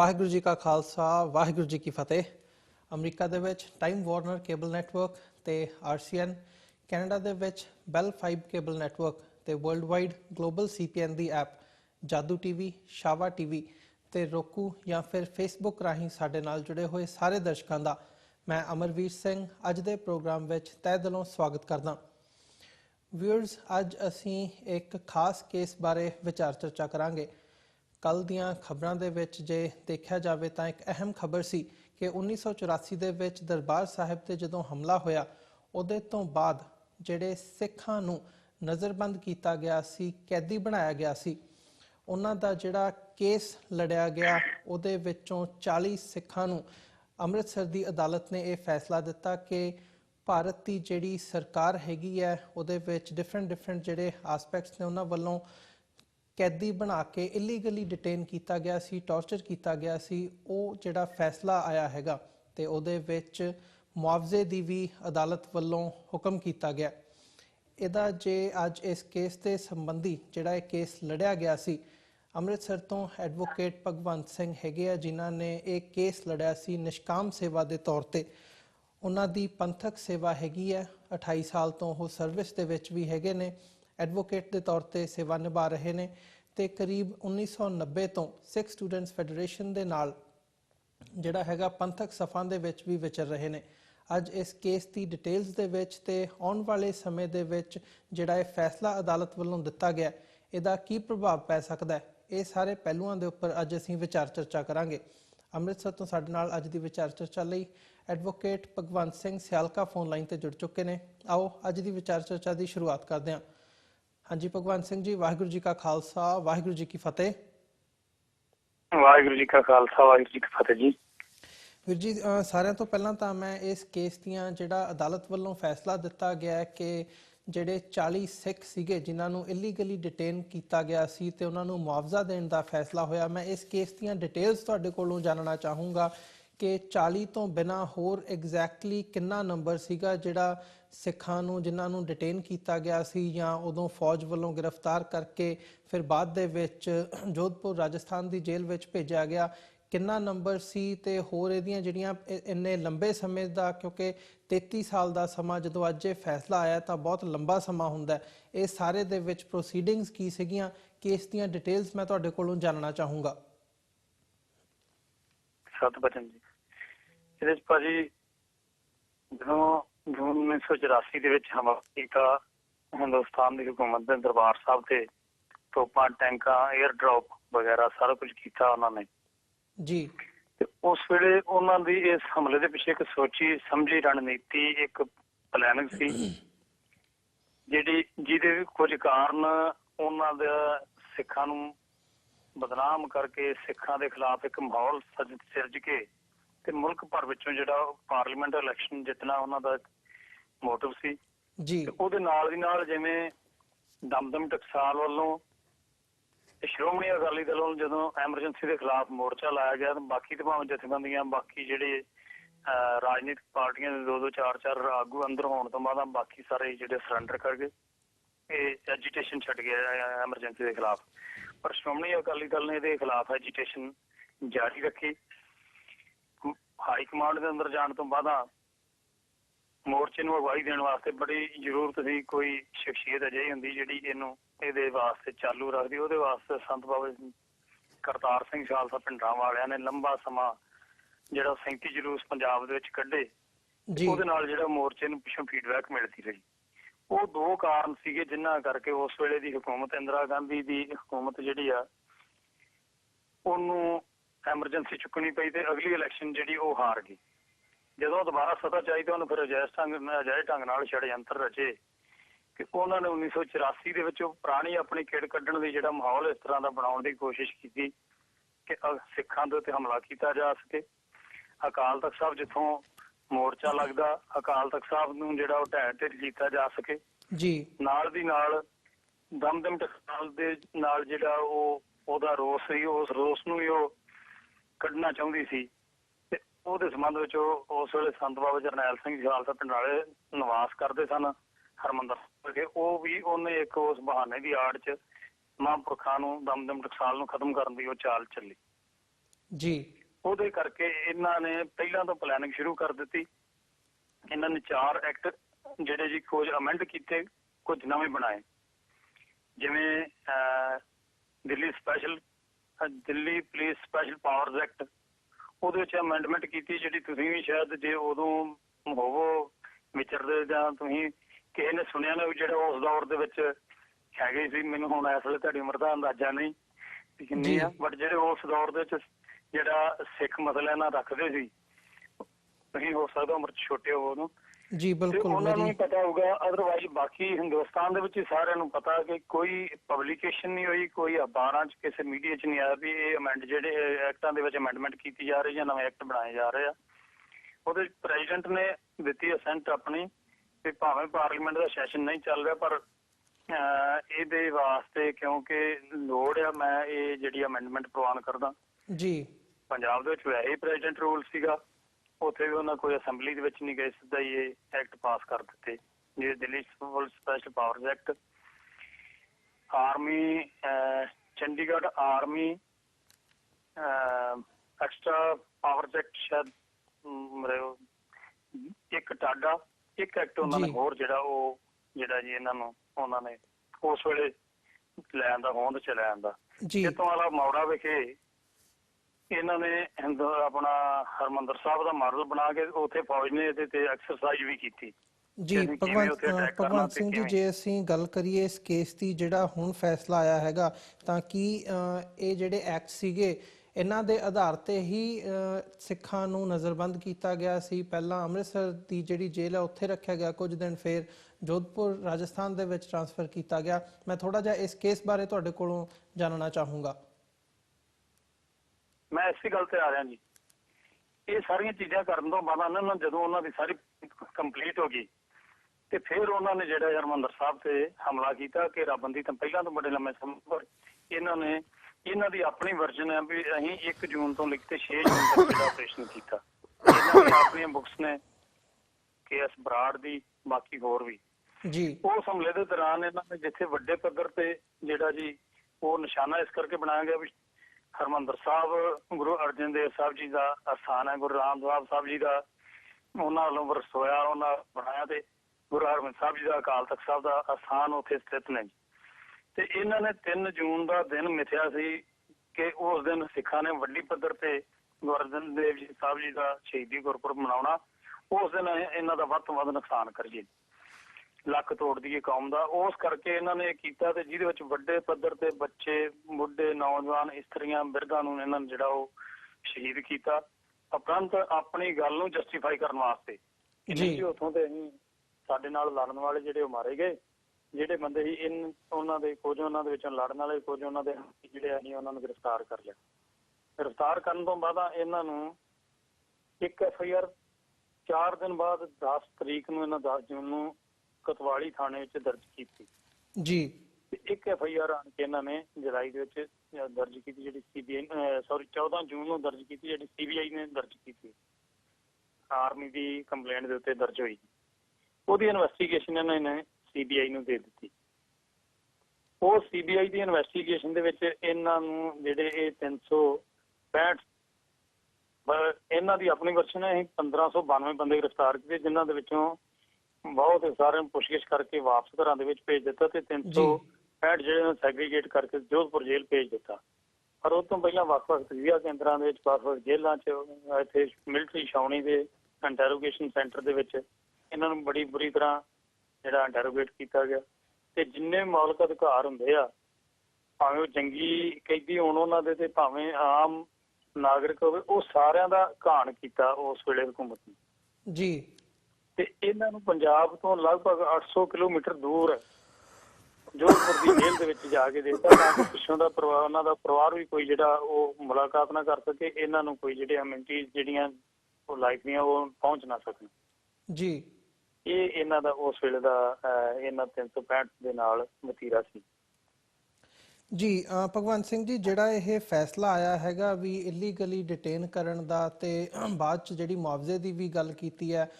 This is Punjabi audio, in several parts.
ਵਾਹਿਗੁਰੂ ਜੀ ਕਾ ਖਾਲਸਾ, ਵਾਹਿਗੁਰੂ ਜੀ ਕੀ ਫਤਿਹ। ਅਮਰੀਕਾ ਦੇ ਵਿੱਚ ਟਾਈਮ ਵਾਰਨਰ ਕੇਬਲ ਨੈਟਵਰਕ ਤੇ ਆਰਸੀਐਨ ਕੈਨੇਡਾ ਦੇ ਵਿੱਚ ਬੈਲ 5 ਕੇਬਲ ਨੈਟਵਰਕ ਤੇ ਵਰਲਡ ਵਾਈਡ ਗਲੋਬਲ ਸੀਪੀਐਨ ਦੀ app Jadoo TV, Shava TV ਤੇ ਰੋਕੂ ਜਾਂ ਫਿਰ ਫੇਸਬੁੱਕ ਰਾਹੀਂ ਸਾਡੇ ਨਾਲ ਜੁੜੇ ਹੋਏ ਸਾਰੇ ਦਰਸ਼ਕਾਂ ਦਾ ਮੈਂ ਅਮਰਵੀਰ ਸਿੰਘ ਅੱਜ ਦੇ ਪ੍ਰੋਗਰਾਮ ਵਿੱਚ ਤਹਿ ਦਿਲੋਂ ਸਵਾਗਤ ਕਰਦਾ। ਵਿਊਅਰਸ ਅੱਜ ਅਸੀਂ ਇੱਕ ਖਾਸ ਕੇਸ ਬਾਰੇ ਵਿਚਾਰ ਚਰਚਾ ਕਰਾਂਗੇ। ਕੱਲ ਦੀਆਂ ਖਬਰਾਂ ਦੇ ਵਿੱਚ ਜੇ ਦੇਖਿਆ ਜਾਵੇ ਤਾਂ ਇੱਕ ਅਹਿਮ ਖਬਰ ਸੀ ਕਿ 1984 ਦੇ ਵਿੱਚ ਦਰਬਾਰ ਸਾਹਿਬ ਤੇ ਜਦੋਂ ਹਮਲਾ ਹੋਇਆ, ਉਹਦੇ ਤੋਂ ਬਾਅਦ ਜਿਹੜੇ ਸਿੱਖਾਂ ਨੂੰ ਨਜ਼ਰਬੰਦ ਕੀਤਾ ਗਿਆ ਸੀ, ਕੈਦੀ ਬਣਾਇਆ ਗਿਆ ਸੀ, ਉਹਨਾਂ ਦਾ ਜਿਹੜਾ ਕੇਸ ਲੜਿਆ ਗਿਆ, ਉਹਦੇ ਵਿੱਚੋਂ 40 ਸਿੱਖਾਂ ਨੂੰ ਅੰਮ੍ਰਿਤਸਰ ਦੀ ਅਦਾਲਤ ਨੇ ਇਹ ਫੈਸਲਾ ਦਿੱਤਾ ਕਿ ਭਾਰਤ ਦੀ ਜਿਹੜੀ ਸਰਕਾਰ ਹੈਗੀ ਹੈ, ਉਹਦੇ ਵਿੱਚ ਡਿਫਰੈਂਟ ਡਿਫਰੈਂਟ ਜਿਹੜੇ ਐਸਪੈਕਟਸ ਨੇ ਉਹਨਾਂ ਵੱਲੋਂ ਕੈਦੀ ਬਣਾ ਕੇ ਇਲੀਗਲੀ ਡਿਟੇਨ ਕੀਤਾ ਗਿਆ ਸੀ ਟੌਰਚਰ ਕੀਤਾ ਗਿਆ ਸੀ, ਉਹ ਜਿਹੜਾ ਫੈਸਲਾ ਆਇਆ ਹੈਗਾ ਤੇ ਉਹਦੇ ਵਿੱਚ ਮੁਆਵਜ਼ੇ ਦੀ ਵੀ ਅਦਾਲਤ ਵੱਲੋਂ ਹੁਕਮ ਕੀਤਾ ਗਿਆ। ਇਹਦਾ ਜੇ ਅੱਜ ਇਸ ਕੇਸ ਦੇ ਸੰਬੰਧੀ ਜਿਹੜਾ ਇਹ ਕੇਸ ਲੜਿਆ ਗਿਆ ਸੀ, ਅੰਮ੍ਰਿਤਸਰ ਤੋਂ ਐਡਵੋਕੇਟ ਭਗਵੰਤ ਸਿੰਘ ਹੈਗੇ ਆ, ਜਿਨ੍ਹਾਂ ਨੇ ਇਹ ਕੇਸ ਲੜਿਆ ਸੀ ਨਿਸ਼ਕਾਮ ਸੇਵਾ ਦੇ ਤੌਰ ਤੇ। ਉਹਨਾਂ ਦੀ ਪੰਥਕ ਸੇਵਾ ਹੈਗੀ ਹੈ 28 ਸਾਲ ਤੋਂ ਉਹ ਸਰਵਿਸ ਦੇ ਵਿੱਚ ਵੀ ਹੈਗੇ ਨੇ। ਐਡਵੋਕੇਟ ਦੇ ਤੌਰ ਤੇ ਸੇਵਾ ਨਿਭਾ ਰਹੇ ਨੇ ਤੇ ਕਰੀਬ 1990 ਤੋਂ ਸਿੱਖ ਸਟੂਡੈਂਟਸ ਫੈਡਰੇਸ਼ਨ ਦੇ ਨਾਲ ਜਿਹੜਾ ਹੈਗਾ ਪੰਥਕ ਸਫਾਂ ਦੇ ਵਿੱਚ ਵੀ ਵਿਚਰ ਰਹੇ ਨੇ। ਅੱਜ ਇਸ ਕੇਸ ਦੀ ਡਿਟੇਲਸ ਦੇ ਵਿੱਚ ਤੇ ਆਉਣ ਵਾਲੇ ਸਮੇਂ ਦੇ ਵਿੱਚ ਜਿਹੜਾ ਇਹ ਫੈਸਲਾ ਅਦਾਲਤ ਵੱਲੋਂ ਦਿੱਤਾ ਗਿਆ, ਇਹਦਾ ਕੀ ਪ੍ਰਭਾਵ ਪੈ ਸਕਦਾ ਹੈ? ਇਹ ਸਾਰੇ ਪਹਿਲੂਆਂ ਦੇ ਉੱਪਰ ਅੱਜ ਅਸੀਂ ਵਿਚਾਰ ਚਰਚਾ ਕਰਾਂਗੇ। ਅੰਮ੍ਰਿਤਸਰ ਤੋਂ ਸਾਡੇ ਨਾਲ ਅੱਜ ਦੀ ਵਿਚਾਰ ਚਰਚਾ ਲਈ advocate Bhagwant Singh Sialka phone line ਤੇ ਜੁੜ ਚੁੱਕੇ ਨੇ। ਆਓ ਅੱਜ ਦੀ ਵਿਚਾਰ ਚਰਚਾ ਦੀ ਸ਼ੁਰੂਆਤ ਕਰਦੇ ਹਾਂ। ਹਾਂਜੀ ਭਗਵੰਤ ਸਿੰਘ ਜੀ ਵਾਹਿਗੁਰੂ ਜੀ ਕਾ ਖਾਲਸਾ ਵਾਹਿਗੁਰੂ ਜੀ ਕੀ ਫਤਿਹ। ਵਾਹਿਗੁਰੂ ਜੀ ਕਾ ਖਾਲਸਾ ਵਾਹਿਗੁਰੂ ਜੀ ਕੀ ਫਤਿਹ ਜੀ। ਵੀਰ ਜੀ ਸਾਰਿਆਂ ਤੋਂ ਪਹਿਲਾਂ ਤਾਂ ਮੈਂ ਇਸ ਕੇਸ ਦੀਆਂ ਜਿਹੜਾ ਅਦਾਲਤ ਵੱਲੋਂ ਫੈਸਲਾ ਦਿੱਤਾ ਗਿਆ ਹੈ ਕਿ ਜਿਹੜੇ 40 ਸਿੱਖ ਸੀਗੇ ਜਿਨ੍ਹਾਂ ਨੂੰ ਇਲੀਗਲੀ ਡਿਟੇਨ ਕੀਤਾ ਗਿਆ ਸੀ ਤੇ ਉਹਨਾਂ ਨੂੰ ਮੁਆਵਜ਼ਾ ਦੇਣ ਦਾ ਫੈਸਲਾ ਹੋਇਆ ਮੈਂ ਇਸ ਕੇਸ ਦੀਆਂ ਡਿਟੇਲਸ ਤੁਹਾਡੇ ਕੋਲੋਂ ਜਾਣਨਾ ਚਾਹੂੰਗਾ। ਕਿ 40 ਤੋਂ ਬਿਨਾ ਹੋਰ ਐਗਜ਼ੈਕਟਲੀ ਕਿੰਨਾ ਨੰਬਰ ਸੀਗਾ ਜਿਹੜਾ ਸਿੱਖਾਂ ਨੂੰ, ਜਿਨ੍ਹਾਂ ਨੂੰ ਡਿਟੇਨ ਕੀਤਾ ਗਿਆ ਸੀ ਜਾਂ ਉਦੋਂ ਫੌਜ ਵੱਲੋਂ ਗ੍ਰਿਫਤਾਰ ਕਰਕੇ ਫਿਰ ਬਾਅਦ ਦੇ ਵਿੱਚ ਜੋਧਪੁਰ, ਰਾਜਸਥਾਨ ਦੀ ਜੇਲ੍ਹ ਵਿੱਚ ਭੇਜਿਆ ਗਿਆ, ਕਿੰਨਾ ਨੰਬਰ ਸੀ ਤੇ ਹੋਰ ਇਹਦੀਆਂ ਜਿਹੜੀਆਂ ਇੰਨੇ ਲੰਬੇ ਸਮੇਂ ਦਾ, ਕਿਉਂਕਿ 33 ਸਾਲ ਦਾ ਸਮਾਂ ਜਦੋਂ ਅੱਜ ਇਹ ਫੈਸਲਾ ਆਇਆ ਤਾਂ ਬਹੁਤ ਲੰਬਾ ਸਮਾਂ ਹੁੰਦਾ ਇਹ ਸਾਰੇ ਦੇ ਵਿੱਚ ਪ੍ਰੋਸੀਡਿੰਗਸ ਕੀ ਸੀਗੀਆਂ? ਕੇਸ ਦੀਆਂ ਡਿਟੇਲਸ ਮੈਂ ਤੁਹਾਡੇ ਕੋਲੋਂ ਜਾਣਨਾ ਚਾਹੂੰਗਾ। ਸਤ ਬਚਨ ਜੀ। ਇਹਦੇ ਭਾਜੀ ਜਦੋਂ ਜੂਨ 1984 ਦੇ ਵਿੱਚ ਹਮਲਾ ਕੀਤਾ ਹਿੰਦੁਸਤਾਨ ਦੀ ਹਕੂਮਤ ਦੇ ਦਰਬਾਰ ਸਾਹਿਬ ਤੇ ਤੋਪਾਂ ਟੈਂਕਾਂ 에ਅਰ ਡ੍ਰੌਪ ਵਗੈਰਾ ਸਾਰਾ ਕੁਝ ਕੀਤਾ ਉਹਨਾਂ ਨੇ। ਜੀ। ਤੇ ਉਸ ਵੇਲੇ ਉਹਨਾਂ ਦੀ ਇਸ ਹਮਲੇ ਦੇ ਪਿੱਛੇ ਇੱਕ ਸੋਚੀ ਸਮਝੀ ਰਣਨੀਤੀ ਇੱਕ ਪਲੈਨਿੰਗ ਸੀ ਜਿਹੜੀ ਜਿਹਦੇ ਕੁਝ ਕਾਰਨ ਉਹਨਾਂ ਦੇ ਸਿੱਖਾਂ ਨੂੰ ਬਦਨਾਮ ਕਰਕੇ ਸਿੱਖਾਂ ਦੇ ਖਿਲਾਫ ਇੱਕ ਮਾਹੌਲ ਸਿਰਜ ਕੇ ਤੇ ਮੁਲਕ ਭਰ ਵਿੱਚੋਂ ਜਿਹੜਾ ਪਾਰਲੀਮੈਂਟ ਇਲੈਕਸ਼ਨ ਜਿੱਤਣਾ ਉਹਨਾਂ ਦਾ ਮੋਟਿਵ ਸੀ। ਜੀ। ਉਹਦੇ ਨਾਲ ਦੀ ਨਾਲ ਜਿਵੇਂ ਦਮਦਮ ਟਕਸਾਲ ਵੱਲੋਂ ਸ਼੍ਰੋਮਣੀ ਅਕਾਲੀ ਦਲ ਵੱਲੋਂ ਜਦੋਂ ਐਮਰਜੈਂਸੀ ਦੇ ਖਿਲਾਫ ਮੋਰਚਾ ਲਾਇਆ ਗਿਆ ਤਾਂ ਬਾਕੀ ਤੇ ਭਾਵੇਂ ਜਥੇਬੰਦੀਆਂ ਬਾਕੀ ਜਿਹੜੇ ਰਾਜਨੀਤਿਕ ਪਾਰਟੀਆਂ ਦੇ ਦੋ ਦੋ ਚਾਰ ਚਾਰ ਆਗੂ ਅੰਦਰ ਹੋਣ ਤੋਂ ਬਾਅਦ ਬਾਕੀ ਸਾਰੇ ਜਿਹੜੇ ਸਰੈਂਡਰ ਕਰ ਗਏ। ਇਹ ਐਜੀਟੇਸ਼ਨ ਛੱਡ ਗਿਆ ਐਮਰਜੈਂਸੀ ਦੇ ਖਿਲਾਫ। ਪਰ ਸ਼੍ਰੋਮਣੀ ਅਕਾਲੀ ਦਲ ਨੇ ਇਹਦੇ ਖਿਲਾਫ ਐਜੀਟੇਸ਼ਨ ਜਾਰੀ ਰੱਖੀ। ਹਾਈ ਕਮਾਂਡ ਦੇ ਅੰਦਰ ਜਾਣ ਤੋਂ ਬਾਅਦ ਮੋਰਚੇ ਨੂੰ ਅਗਵਾਈ ਦੇਣ ਵਾਸਤੇ ਬੜੀ ਜ਼ਰੂਰਤ ਸੀ ਕੋਈ ਸ਼ਖਸੀਅਤ ਅਜਿਹੀ ਹੁੰਦੀ ਜਿਹੜੀ ਇਹਨੂੰ ਇਹਦੇ ਵਾਸਤੇ ਚਾਲੂ ਰੱਖਦੀ ਉਹਦੇ ਵਾਸਤੇ ਸੰਤ ਬਾਬਾ ਕਰਤਾਰ ਸਿੰਘ ਖਾਲਸਾ ਪਿੰਡਾਂ ਵਾਲਿਆਂ ਨੇ ਲੰਬਾ ਸਮਾਂ ਜਿਹੜਾ 37 ਜਲੂਸ ਪੰਜਾਬ ਦੇ ਵਿੱਚ ਕੱਢੇ ਜੀ। ਉਹਦੇ ਨਾਲ ਜਿਹੜਾ ਮੋਰਚੇ ਨੂੰ ਪਿੱਛੋਂ ਫੀਡਬੈਕ ਮਿਲਦੀ ਰਹੀ। ਉਹ ਦੋ ਕਾਰਨ ਸੀਗੇ ਜਿਨ੍ਹਾਂ ਕਰਕੇ ਉਸ ਵੇਲੇ ਦੀ ਹਕੂਮਤ ਇੰਦਰਾ ਗਾਂਧੀ ਦੀ ਹਕੂਮਤ ਜਿਹੜੀ ਆ ਉਹਨੂੰ ਐਮਰਜੈਂਸੀ ਚੁੱਕਣੀ ਪਈ ਤੇ ਅਗਲੀ ਇਲੈਕਸ਼ਨ ਜਿਹੜੀ ਉਹ ਹਾਰ ਗਈ। ਜਦੋਂ ਦੁਬਾਰਾ ਸੱਤਾ ਚਾਹੀ ਤਾਂ ਉਹਨੂੰ ਫਿਰ ਅਜੈਸ ਢੰਗ ਨਾਲ ਅਜਿਹੇ ਢੰਗ ਨਾਲ ਛੜਯੰਤਰ ਰਚੇ ਕਿ ਉਹਨਾਂ ਨੇ 1984 ਦੇ ਵਿੱਚ ਉਹ ਪੁਰਾਣੀ ਆਪਣੀ ਕਿੜ ਕੱਢਣ ਦੀ ਜਿਹੜਾ ਮਾਹੌਲ ਇਸ ਤਰ੍ਹਾਂ ਦਾ ਬਣਾਉਣ ਦੀ ਕੋਸ਼ਿਸ਼ ਕੀਤੀ ਕਿ ਸਿੱਖਾਂ ਦੇ ਉੱਤੇ ਹਮਲਾ ਕੀਤਾ ਜਾ ਸਕੇ। ਅਕਾਲ ਤਖਤ ਸਾਹਿਬ ਜਿੱਥੋਂ ਮੋਰਚਾ ਲੱਗਦਾ ਅਕਾਲ ਤਖਤ ਸਾਹਿਬ ਨੂੰ ਜਿਹੜਾ ਉਹ ਢਹਿ ਢੇਰ ਕੀਤਾ ਜਾ ਸਕੇ। ਜੀ। ਨਾਲ ਦੀ ਨਾਲ ਦਮਦਮ ਟਕਸਾਲ ਦੇ ਨਾਲ ਜਿਹੜਾ ਉਹ ਉਹਦਾ ਰੋਸ ਸੀ ਉਸ ਰੋਸ ਨੂੰ ਹੀ ਉਹ ਕੱਢਣਾ ਚਾਹੁੰਦੀ ਸੀ ਤੇ ਉਹਦੇ ਸੰਬੰਧ ਵਿੱਚ ਉਹ ਉਸ ਵੇਲੇ ਸੰਤ ਬਾਬਾ ਜਰਨੈਲ ਸਿੰਘ ਖਾਲਸਾ ਪਿੰਡ ਵਾਲੇ ਨਿਵਾਸ ਕਰਦੇ ਸਨ ਹਰਮੰਦਰ ਵਿਖੇ। ਉਹ ਵੀ ਉਹਨੇ ਇੱਕ ਉਸ ਬਹਾਨੇ ਦੀ ਆੜ 'ਚ ਮਹਾਂਪੁਰਖਾਂ ਨੂੰ ਦਮਦਮ ਟਕਸਾਲ ਨੂੰ ਖਤਮ ਕਰਨ ਦੀ ਉਹ ਚਾਲ ਚੱਲੀ। ਜੀ। ਉਹਦੇ ਕਰਕੇ ਇਹਨਾਂ ਨੇ ਪਹਿਲਾਂ ਤੋਂ ਪਲੈਨਿੰਗ ਸ਼ੁਰੂ ਕਰ ਦਿੱਤੀ। ਇਹਨਾਂ ਨੇ ਚਾਰ ਐਕਟ ਜਿਹੜੇ ਜੀ ਕੁਝ ਅਮੈਂਡ ਕੀਤੇ ਕੁਝ ਨਵੇਂ ਬਣਾਏ। ਜਿਵੇਂ Delhi special Delhi police special powers act ਉਹਦੇ ਵਿੱਚ ਅਮੈਂਡਮੈਂਟ ਕੀਤੀ ਜਿਹੜੀ ਤੁਸੀਂ ਵੀ ਸ਼ਾਇਦ ਜੇ ਉਦੋਂ ਹੋਵੋ ਵਿਚਰਦੇ ਜਾਂ ਤੁਸੀਂ ਕਿਸੇ ਨੇ ਸੁਣਿਆ ਨਾ ਵੀ ਜਿਹੜਾ ਉਸ ਦੌਰ ਦੇ ਵਿੱਚ ਹੈਗੇ ਸੀ ਮੈਨੂੰ ਹੁਣ ਇਸ ਵੇਲੇ ਤੁਹਾਡੀ ਉਮਰ ਦਾ ਅੰਦਾਜ਼ਾ ਨਹੀਂ ਵੀ ਕਿੰਨੀ ਆ। ਬਟ ਜਿਹੜੇ ਉਸ ਦੌਰ ਦੇ ਵਿੱਚ ਜਿਹੜਾ ਸਿੱਖ ਮਸਲਾ ਨਾਲ ਰੱਖਦੇ ਸੀ ਤੁਸੀਂ ਹੋ ਸਕਦਾ ਉਮਰ ਛੋਟੇ ਹੋ ਉਦੋਂ ਜੀ ਬਿਲਕੁਲ ਉਹਨਾਂ ਨੂੰ ਪਤਾ ਹੋਊਗਾ ਅਦਰਵਾਈਜ਼ ਬਾਕੀ ਹਿੰਦੁਸਤਾਨ ਦੇ ਵਿੱਚ ਸਾਰਿਆਂ ਨੂੰ ਪਤਾ ਕਿ ਕੋਈ ਪਬਲਿਕੇਸ਼ਨ ਨਹੀਂ ਹੋਈ ਕੋਈ ਅਖਬਾਰਾਂ 'ਚ ਕਿਸੇ ਮੀਡੀਆ 'ਚ ਨਹੀਂ ਆਇਆ ਵੀ ਇਹ ਅਮੈਂਡ ਜਿਹੜੇ ਐਕਟਾਂ ਦੇ ਵਿੱਚ ਅਮੈਂਡਮੈਂਟ ਕੀਤੀ ਜਾ ਰਹੀ ਜਾਂ ਨਵੇਂ ਐਕਟ ਬਣਾਏ ਜਾ ਰਹੇ ਆ। ਉਹਦੇ ਪ੍ਰੈਜ਼ੀਡੈਂਟ ਨੇ ਦਿੱਤੀ ਅਸੈਂਟ ਆਪਣੀ ਵੀ ਭਾਵੇਂ ਪਾਰਲੀਮੈਂਟ ਦਾ ਸੈਸ਼ਨ ਨਹੀਂ ਚੱਲ ਰਿਹਾ ਪਰ ਇਹਦੇ ਵਾਸਤੇ ਕਿਉਂਕਿ ਲੋੜ ਆ ਮੈਂ ਇਹ ਜਿਹੜੀ ਅਮੈਂਡਮੈਂਟ ਪ੍ਰਵਾਨ ਕਰਦਾ। ਜੀ। ਪੰਜਾਬ ਦੇ ਵਿੱਚ ਵੈਸੇ ਹੀ ਪ੍ਰੈਜ਼ੀਡੈਂਟ ਰੂਲ ਸੀਗਾ। ਉੱਥੇ ਵੀ ਉਹਨਾਂ ਕੋਈ ਅਸੈਂਬਲੀ ਦੇ ਵਿੱਚ ਨਹੀਂ ਗਏ ਸਿੱਧਾ ਹੀ ਇਹ ਐਕਟ ਪਾਸ ਕਰ ਦਿੱਤੇ। ਜਿਹੜੇ Delhi special powers act. Army Chandigarh army extra powers act ਸ਼ਾਇਦ ਇੱਕ ਟਾਡਾ ਇੱਕ ਐਕਟ ਉਹਨਾਂ ਨੇ। ਹੋਰ ਜਿਹੜਾ ਉਹ ਜਿਹੜਾ ਜੀ ਇਹਨਾਂ ਨੂੰ ਉਹਨਾਂ ਨੇ ਉਸ ਵੇਲੇ ਲੈਣ ਦਾ ਹੋਂਦ ਚ ਲੈਣ ਦਾ। ਜਿੱਤੋਂ ਵਾਲਾ ਮੌੜਾ ਵਿਖੇ ਇਹਨਾਂ ਨੇ ਹਿੰਦੂ ਆਪਣਾ ਹਰਮੰਦਰ ਸਾਹਿਬ ਦਾ ਮਾਡਲ ਬਣਾ ਕੇ ਉੱਥੇ ਫੌਜ ਨੇ ਇਹਦੇ ਤੇ ਐਕਸਰਸਾਈਜ਼ ਵੀ ਕੀਤੀ। ਜੀ ਭਗਵੰਤ ਸਿੰਘ ਜੀ। ਜੇ ਅਸੀਂ ਗੱਲ ਕਰੀਏ ਇਸ ਕੇਸ ਦੀ ਜਿਹੜਾ ਹੁਣ ਫੈਸਲਾ ਆਇਆ ਹੈਗਾ ਤਾਂ ਕੀ ਇਹ ਜਿਹੜੇ ਐਕਟ ਸੀਗੇ ਇਹਨਾਂ ਦੇ ਆਧਾਰ ਤੇ ਹੀ ਸਿੱਖਾਂ ਨੂੰ ਨਜ਼ਰਬੰਦ ਕੀਤਾ ਗਿਆ ਸੀ? ਪਹਿਲਾਂ ਅੰਮ੍ਰਿਤਸਰ ਦੀ ਜਿਹੜੀ ਜੇਲ੍ਹ ਹੈ ਉੱਥੇ ਰੱਖਿਆ ਗਿਆ ਕੁਝ ਦਿਨ ਫਿਰ ਜੋਧਪੁਰ ਰਾਜਸਥਾਨ ਦੇ ਵਿੱਚ ਟ੍ਰਾਂਸਫਰ ਕੀਤਾ ਗਿਆ। ਮੈਂ ਥੋੜਾ ਜਿਹਾ ਇਸ ਕੇਸ ਬਾਰੇ ਤੁਹਾਡੇ ਕੋਲੋਂ ਜਾਣਨਾ ਚਾਹੂੰਗਾ। ਮੈਂ ਇਸੇ ਗੱਲ ਤੇ ਆ ਰਿਹਾ ਜੀ। ਇਹ ਸਾਰੀਆਂ ਚੀਜ਼ਾਂ ਕਰਨ ਤੋਂ ਬਾਅਦ ਉਹਨਾਂ ਨੂੰ ਜਦੋਂ ਉਹਨਾਂ ਦੀ ਸਾਰੀ ਕੰਪਲੀਟ ਹੋ ਗਈ ਤੇ ਫਿਰ ਉਹਨਾਂ ਨੇ ਜਿਹੜਾ ਹਰਮੰਦਰ ਸਾਹਿਬ ਤੇ ਹਮਲਾ ਕੀਤਾ ਕਿ ਰੱਬੰਦੀ ਤਾਂ ਪਹਿਲਾਂ ਤੋਂ ਬੜੇ ਲੰਮੇ ਸਮੇਂ ਪਰ ਇਹਨਾਂ ਨੇ ਇਹਨਾਂ ਦੀ ਆਪਣੀ ਵਰਜਨ ਹੈ ਵੀ ਅਸੀਂ 1 ਜੂਨ ਤੋਂ ਲੈ ਕੇ 6 ਜੂਨ ਤੱਕ ਜਿਹੜਾ ਆਪਰੇਸ਼ਨ ਕੀਤਾ। ਇਹਨਾਂ ਦੀ ਆਪਣੀਆਂ ਬੁੱਕਸ ਨੇ ਕੇ ਐਸ ਬਰਾੜ ਦੀ ਬਾਕੀ ਹੋਰ ਵੀ। ਜੀ। ਉਸ ਹਮਲੇ ਦੇ ਦੌਰਾਨ ਇਹਨਾਂ ਨੇ ਜਿੱਥੇ ਵੱਡੇ ਪੱਧਰ ਤੇ ਜਿਹੜਾ ਜੀ ਉਹ ਨਿਸ਼ਾਨਾ ਇਸ ਕਰਕੇ ਬਣਾਇਆ ਗਿਆ ਵੀ ਹਰਮੰਦਰ ਸਾਹਿਬ, ਗੁਰੂ ਅਰਜਨ ਦੇਵ ਸਾਹਿਬ ਜੀ ਦਾ ਅਸਥਾਨ ਹੈ, ਗੁਰੂ ਰਾਮਦਾਸ ਸਾਹਿਬ ਜੀ ਦਾ। ਉਹਨਾਂ ਵੱਲੋਂ ਵਰਸੋਇਆ, ਉਹਨਾਂ ਬਣਾਇਆ ਤੇ ਗੁਰੂ ਹਰਮੰਦਰ ਸਾਹਿਬ ਜੀ ਦਾ, ਅਕਾਲ ਤਖਤ ਸਾਹਿਬ ਦਾ ਅਸਥਾਨ ਉੱਥੇ ਸਥਿਤ ਨੇ ਤੇ ਇਹਨਾਂ ਨੇ 3 ਜੂਨ ਦਾ ਦਿਨ ਮਿਥਿਆ ਸੀ ਕਿ ਉਸ ਦਿਨ ਸਿੱਖਾਂ ਨੇ ਵੱਡੀ ਪੱਧਰ ਤੇ ਗੁਰੂ ਅਰਜਨ ਦੇਵ ਜੀ ਸਾਹਿਬ ਜੀ ਦਾ ਸ਼ਹੀਦੀ ਗੁਰਪੁਰਬ ਮਨਾਉਣਾ। ਉਸ ਦਿਨ ਇਹ- ਇਹਨਾਂ ਦਾ ਵੱਧ ਤੋਂ ਵੱਧ ਨੁਕਸਾਨ ਕਰੀਏ। ਲੱਕ ਤੋੜ ਦਈਏ ਕੌਮ ਦਾ। ਉਸ ਕਰਕੇ ਇਹਨਾਂ ਨੇ ਕੀਤਾ ਤੇ ਜਿਹਦੇ ਵਿੱਚ ਵੱਡੇ ਪੱਧਰ ਤੇ ਬੱਚੇ ਬੁੱਢੇ ਨੌਜਵਾਨ ਇਸਤਰੀਆਂ ਬਿਰਧਾਂ ਨੂੰ ਇਹਨਾਂ ਨੇ ਜਿਹੜਾ ਉਹ ਸ਼ਹੀਦ ਕੀਤਾ। ਉਪਰੰਤ ਆਪਣੀ ਗੱਲ ਨੂੰ ਜਸਟੀਫਾਈ ਕਰਨ ਵਾਸਤੇ। ਜੀ। ਉੱਥੋਂ ਤੇ ਅਸੀਂ ਸਾਡੇ ਨਾਲ ਲੜਨ ਵਾਲੇ ਜਿਹੜੇ ਉਹ ਮਾਰੇ ਗਏ। ਜਿਹੜੇ ਬੰਦੇ ਸੀ ਇਨ ਉਹਨਾਂ ਦੇ ਕੁਝ ਉਹਨਾਂ ਦੇ ਵਿੱਚੋਂ ਲੜਨ ਵਾਲੇ ਕੁਝ ਉਹਨਾਂ ਦੇ ਜਿਹੜੇ ਅਸੀਂ ਉਹਨਾਂ ਨੂੰ ਗ੍ਰਿਫਤਾਰ ਕਰ ਲਿਆ। ਗ੍ਰਿਫਤਾਰ ਕਰਨ ਤੋਂ ਬਾਅਦ ਇਹਨਾਂ ਨੂੰ ਇੱਕ ਐਫ ਆਈ ਆਰ 4 ਦਿਨ ਬਾਅਦ 10 ਤਰੀਕ ਨੂੰ ਇਹਨਾਂ 10 ਜੂਨ ਨੂੰ ਕਤਵਾਲੀ ਥਾਣੇ ਵਿੱਚ ਦਰਜ ਕੀਤੀ। ਜੀ। ਇੱਕ ਐਫ ਆਈ ਆਰ ਆਣ ਕੇ ਇਹਨਾਂ ਨੇ ਜੁਲਾਈ ਦੇ ਵਿੱਚ ਦਰਜ ਕੀਤੀ ਜਿਹੜੀ ਸੀਬੀਆਈ ਸੌਰੀ 14 ਜੂਨ ਨੂੰ ਦਰਜ ਕੀਤੀ ਜਿਹੜੀ ਸੀਬੀਆਈ ਨੇ ਦਰਜ ਕੀਤੀ। ਆਰਮੀ ਦੀ ਕੰਪਲੇਂਟ ਦੇ ਉੱਤੇ ਦਰਜ ਹੋਈ। ਉਹਦੀ ਇਨਵੈਸਟੀਗੇਸ਼ਨ ਇਹਨਾਂ ਨੇ ਸੀਬੀਆਈ ਨੂੰ ਦੇ ਦਿੱਤੀ। ਉਹ ਸੀਬੀਆਈ ਦੀ ਇਨਵੈਸਟੀਗੇਸ਼ਨ ਦੇ ਵਿੱਚ ਇਹਨਾਂ ਨੂੰ ਜਿਹੜੇ ਇਹ 365 ਪਰ ਇਹਨਾਂ ਦੀ ਆਪਣੀ ਵਰਸ਼ਨ ਹੈ ਅਸੀਂ 1592 ਬੰਦੇ ਗ੍ਰਿਫਤਾਰ ਕੀਤੇ ਜਿਨ੍ਹਾਂ ਦੇ ਵਿੱਚੋਂ ਬਹੁਤ ਸਾਰਿਆਂ ਨੂੰ ਪੁੱਛਗਿੱਛ ਕਰਕੇ ਵਾਪਸ ਘਰਾਂ ਦੇ ਵਿੱਚ ਭੇਜ ਦਿੱਤਾ ਤੇ 365 ਜਿਹੜੇ ਨੂੰ ਸੈਗਰੀਗੇਟ ਕਰਕੇ ਜੋਧਪੁਰ ਜੇਲ੍ਹ ਭੇਜ ਦਿੱਤਾ। ਪਰ ਉਹ ਤੋਂ ਪਹਿਲਾਂ ਵੱਖ-ਵੱਖ ਕੇਂਦਰਾਂ ਦੇ ਵਿੱਚ ਵੱਖ-ਵੱਖ ਜੇਲ੍ਹਾਂ 'ਚ ਇੱਥੇ ਮਿਲਟਰੀ ਛਾਉਣੀ ਦੇ ਇੰਟਰੋਗੇਸ਼ਨ ਸੈਂਟਰ ਦੇ ਵਿੱਚ ਇਹਨਾਂ ਨੂੰ ਬੜੀ ਬੁਰੀ ਤਰ੍ਹਾਂ ਜਿਹੜਾ ਇੰਟਰੋਗੇਟ ਕੀਤਾ ਗਿਆ। ਤੇ ਜਿੰਨੇ ਮੌਲਿਕ ਅਧਿਕਾਰ ਹੁੰਦੇ ਆ ਭਾਵੇਂ ਉਹ ਜੰਗੀ ਕੈਦੀ ਹੋਣ ਉਹਨਾਂ ਦੇ ਤੇ ਭਾਵੇਂ ਆਮ ਨਾਗਰਿਕ ਹੋਵੇ ਉਹ ਸਾਰਿਆਂ ਦਾ ਘਾਣ ਕੀਤਾ ਉਸ ਵੇਲੇ ਹਕੂਮਤ ਨੇ। ਜੀ। ਤੇ ਇਹਨਾਂ ਨੂੰ ਪੰਜਾਬ ਤੋਂ ਲਗਭਗ 800 ਕਿਲੋਮੀਟਰ ਦੂਰ ਜੋਧਪੁਰ ਦੀ ਜੇਲ੍ਹ ਦੇ ਵਿੱਚ ਜਾ ਕੇ ਦਿੱਤਾ ਤਾਂ ਕਿ ਪਿੱਛੋਂ ਦਾ ਪਰਿਵਾਰ ਉਹਨਾਂ ਦਾ ਪਰਿਵਾਰ ਵੀ ਕੋਈ ਜਿਹੜਾ ਉਹ ਮੁਲਾਕਾਤ ਨਾ ਕਰ ਸਕੇ ਇਹਨਾਂ ਨੂੰ ਕੋਈ ਜਿਹੜੇ ਅਮਿਨਿਟੀਜ਼ ਜਿਹੜੀਆਂ ਉਹ ਲਾਈਫ ਦੀਆਂ ਉਹ ਪਹੁੰਚ ਨਾ ਸਕਣ। ਜੀ। ਇਹ ਇਹਨਾਂ ਦਾ ਉਸ ਵੇਲੇ ਦਾ ਇਹਨਾਂ 365 ਦੇ ਨਾਲ ਵਤੀਰਾ ਸੀ। ਜੀ ਭਗਵੰਤ ਸਿੰਘ ਜੀ ਜਿਹੜਾ ਇਹ ਫੈਸਲਾ ਆਇਆ ਹੈਗਾ ਵੀ ਇਲੀਗਲੀ ਡਿਟੇਨ ਕਰਨ ਦਾ ਤੇ ਬਾਅਦ ਚ ਜਿਹੜੀ ਮੁਆਵਜ਼ੇ ਦੀ ਵੀ ਗੱਲ ਕੀਤੀ ਹੈ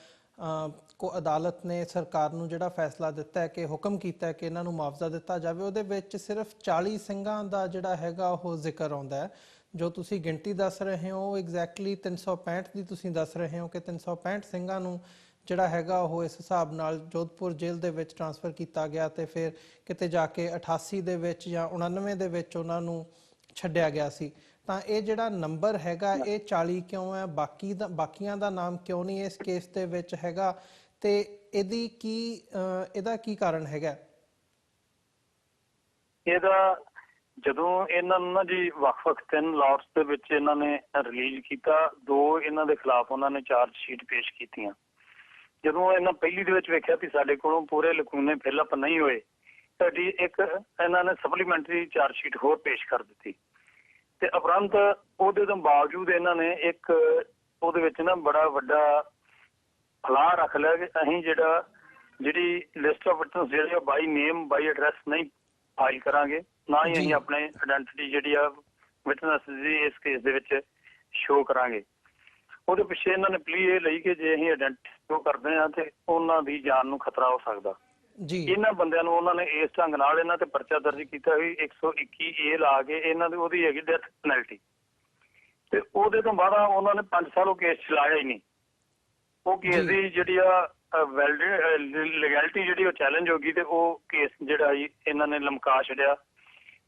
ਕੋ ਅਦਾਲਤ ਨੇ ਸਰਕਾਰ ਨੂੰ ਜਿਹੜਾ ਫੈਸਲਾ ਦਿੱਤਾ ਹੈ ਕਿ ਹੁਕਮ ਕੀਤਾ ਹੈ ਕਿ ਇਹਨਾਂ ਨੂੰ ਮੁਆਵਜ਼ਾ ਦਿੱਤਾ ਜਾਵੇ, ਉਹਦੇ ਵਿੱਚ ਸਿਰਫ 40 ਸਿੰਘਾਂ ਦਾ ਜਿਹੜਾ ਹੈਗਾ ਉਹ ਜ਼ਿਕਰ ਆਉਂਦਾ ਹੈ। ਜੋ ਤੁਸੀਂ ਗਿਣਤੀ ਦੱਸ ਰਹੇ ਹੋ ਐਗਜ਼ੈਕਟਲੀ 365 ਦੀ ਤੁਸੀਂ ਦੱਸ ਰਹੇ ਹੋ ਕਿ 365 ਸਿੰਘਾਂ ਨੂੰ ਜਿਹੜਾ ਹੈਗਾ ਉਹ ਇਸ ਹਿਸਾਬ ਨਾਲ ਜੋਧਪੁਰ ਜੇਲ੍ਹ ਦੇ ਵਿੱਚ ਟਰਾਂਸਫਰ ਕੀਤਾ ਗਿਆ ਤੇ ਫਿਰ ਕਿਤੇ ਜਾ ਕੇ 88 ਦੇ ਵਿੱਚ ਜਾਂ 99 ਦੇ ਵਿੱਚ ਉਹਨਾਂ ਨੂੰ ਛੱਡਿਆ ਗਿਆ ਸੀ। ਤਾਂ ਇਹ ਜਿਹੜਾ ਨੰਬਰ ਹੈਗਾ ਇਹ 40 ਕਿਉਂ ਹੈ? ਬਾਕੀ ਦਾ ਬਾਕੀਆਂ ਦਾ ਨਾਮ ਕਿਉਂ ਨਹੀਂ ਇਸ ਕੇਸ ਦੇ ਵਿੱਚ ਹੈਗਾ? ਤੇ ਇਹਦੀ ਕੀ ਇਹਦਾ ਕੀ ਕਾਰਨ ਹੈਗਾ? ਇਹਦਾ ਜਦੋਂ ਇਹਨਾਂ ਨੂੰ ਨਾ ਜੀ ਵੱਖ-ਵੱਖ ਤਿੰਨ ਲਾਟਸ ਦੇ ਵਿੱਚ ਇਹਨਾਂ ਨੇ ਰਿਲੀਜ਼ ਕੀਤਾ ਦੋ ਇਹਨਾਂ ਦੇ ਖਿਲਾਫ ਉਹਨਾਂ ਨੇ ਚਾਰਜ ਸ਼ੀਟ ਪੇਸ਼ ਕੀਤੀਆਂ। ਜਦੋਂ ਇਹਨਾਂ ਪਹਿਲੀ ਦੇ ਵਿੱਚ ਵੇਖਿਆ ਕਿ ਸਾਡੇ ਕੋਲੋਂ ਪੂਰੇ ਲਕੂਨੇ ਫਿਲਅਪ ਨਹੀਂ ਹੋਏ ਤਾਂ ਜੀ ਇੱਕ ਇਹਨਾਂ ਨੇ ਸਪਲੀਮੈਂਟਰੀ ਚਾਰਜ ਸ਼ੀਟ ਹੋਰ ਪੇਸ਼ ਕਰ ਦਿੱਤੀ। ਤੇ ਉਪਰੰਤ ਉਹਦੇ ਤੋਂ ਬਾਵਜੂਦ ਇਹਨਾਂ ਨੇ ਇੱਕ ਉਹਦੇ ਵਿੱਚ ਨਾ ਬੜਾ ਵੱਡਾ ਫਲਾਹ ਰੱਖ ਲਿਆ ਕਿ ਅਸੀਂ ਜਿਹੜਾ ਜਿਹੜੀ ਲਿਸਟ ਆਫ ਵਿਟਨਸ ਜਿਹੜੇ ਆ ਬਾਈ ਨੇਮ ਬਾਈ ਐਡਰੈਸ ਨਹੀਂ ਫਾਈਲ ਕਰਾਂਗੇ। ਨਾ ਹੀ। ਅਸੀਂ ਆਪਣੇ ਆਇਡੈਂਟੀਟੀ ਜਿਹੜੀ ਆ ਵਿਟਨਸ ਦੀ ਇਸ ਕੇਸ ਦੇ ਵਿੱਚ ਸ਼ੋ ਕਰਾਂਗੇ। ਉਹਦੇ ਪਿੱਛੇ ਇਹਨਾਂ ਨੇ ਪਲੀ ਇਹ ਲਈ ਕਿ ਜੇ ਅਸੀਂ ਆਇਡੈਂਟੀ ਸ਼ੋ ਕਰਦੇ ਆ ਤੇ ਉਹਨਾਂ ਦੀ ਜਾਨ ਨੂੰ ਖਤਰਾ ਹੋ ਸਕਦਾ। ਜੀ। ਇਹਨਾਂ ਬੰਦਿਆਂ ਨੂੰ ਉਹਨਾਂ ਨੇ ਇਸ ਢੰਗ ਨਾਲ ਇਹਨਾਂ ਤੇ ਪਰਚਾ ਦਰਜ ਕੀਤਾ ਵੀ 121 ਏ ਲਾ ਕੇ ਇਹਨਾਂ ਦੀ ਉਹਦੀ ਹੈਗੀ ਡੈਥ ਪੈਨਲਟੀ ਤੇ ਉਹਦੇ ਤੋਂ ਬਾਅਦ ਉਹਨਾਂ ਨੇ 5 ਸਾਲ ਉਹ ਕੇਸ ਚਲਾਇਆ ਹੀ ਨਹੀਂ। ਉਹ ਕੇਸ। ਦੀ ਜਿਹੜੀ ਆ ਲੈਗੈਲਿਟੀ ਜਿਹੜੀ ਉਹ ਚੈਲੰਜ ਹੋ ਗਈ ਤੇ ਉਹ ਕੇਸ ਜਿਹੜਾ ਜੀ ਇਹਨਾਂ ਨੇ ਲਮਕਾ ਛੱਡਿਆ।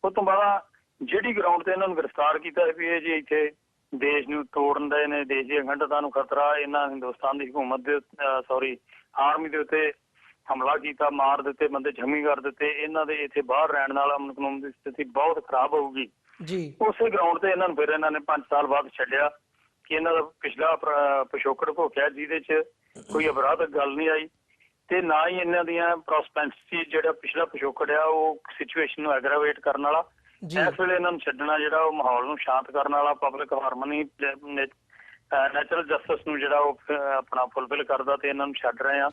ਉਸ ਤੋਂ ਬਾਅਦ ਜਿਹੜੀ ਗਰਾਊਂਡ ਤੇ ਇਹਨਾਂ ਨੂੰ ਗ੍ਰਿਫਤਾਰ ਕੀਤਾ ਵੀ ਇਹ ਜੀ ਇੱਥੇ ਦੇਸ਼ ਨੂੰ ਤੋੜਨ ਦੇ ਨੇ ਦੇਸ਼ ਦੀ ਅਖੰਡਤਾ ਨੂੰ ਖਤਰਾ ਇਹਨਾਂ ਹਿੰਦੁਸਤਾਨ ਦੀ ਹਕੂਮਤ ਦੇ ਸੌਰੀ ਆਰਮੀ ਦੇ ਉੱਤੇ ਹਮਲਾ ਕੀਤਾ ਮਾਰ ਦਿੱਤੇ ਬੰਦੇ ਜ਼ਖਮੀ ਕਰ ਦਿੱਤੇ ਇਹਨਾਂ ਦੇ ਇੱਥੇ ਬਾਹਰ ਰਹਿਣ ਨਾਲ ਅਮਨ ਕਾਨੂੰਨ ਦੀ ਸਥਿਤੀ ਬਹੁਤ ਖਰਾਬ ਹੋਊਗੀ। ਜੀ। ਉਸੇ ਗਰਾਊਂਡ ਤੇ ਇਹਨਾਂ ਨੂੰ ਫਿਰ ਇਹਨਾਂ ਨੇ 5 ਸਾਲ ਬਾਅਦ ਛੱਡਿਆ ਕਿ ਇਹਨਾਂ ਦਾ ਪਿਛਲਾ ਪਿਛੋਕੜ ਭੋਗਿਆ ਜਿਹਦੇ 'ਚ ਕੋਈ ਅਪਰਾਧਕ ਗੱਲ ਨਹੀਂ ਆਈ ਤੇ ਨਾ ਹੀ ਇਹਨਾਂ ਦੀਆਂ ਪ੍ਰੋਸਪੈਂਸਿਟੀ ਜਿਹੜਾ ਪਿਛਲਾ ਪਿਛੋਕੜ ਆ ਉਹ ਸਿਚੁਏਸ਼ਨ ਨੂੰ ਐਗਰਾਵੇਟ ਕਰਨ ਵਾਲਾ। ਇਸ ਵੇਲੇ ਇਹਨਾਂ ਨੂੰ ਛੱਡਣਾ ਜਿਹੜਾ ਉਹ ਮਾਹੌਲ ਨੂੰ ਸ਼ਾਂਤ ਕਰਨ ਵਾਲਾ ਪਬਲਿਕ ਹਾਰਮਨੀ ਨੈਚੁਰਲ ਜਸਟਿਸ ਨੂੰ ਜਿਹੜਾ ਉਹ ਆਪਣਾ ਫੁੱਲਫਿਲ ਕਰਦਾ ਤੇ ਇਹਨਾਂ ਨੂੰ ਛੱਡ ਰਹੇ ਆ।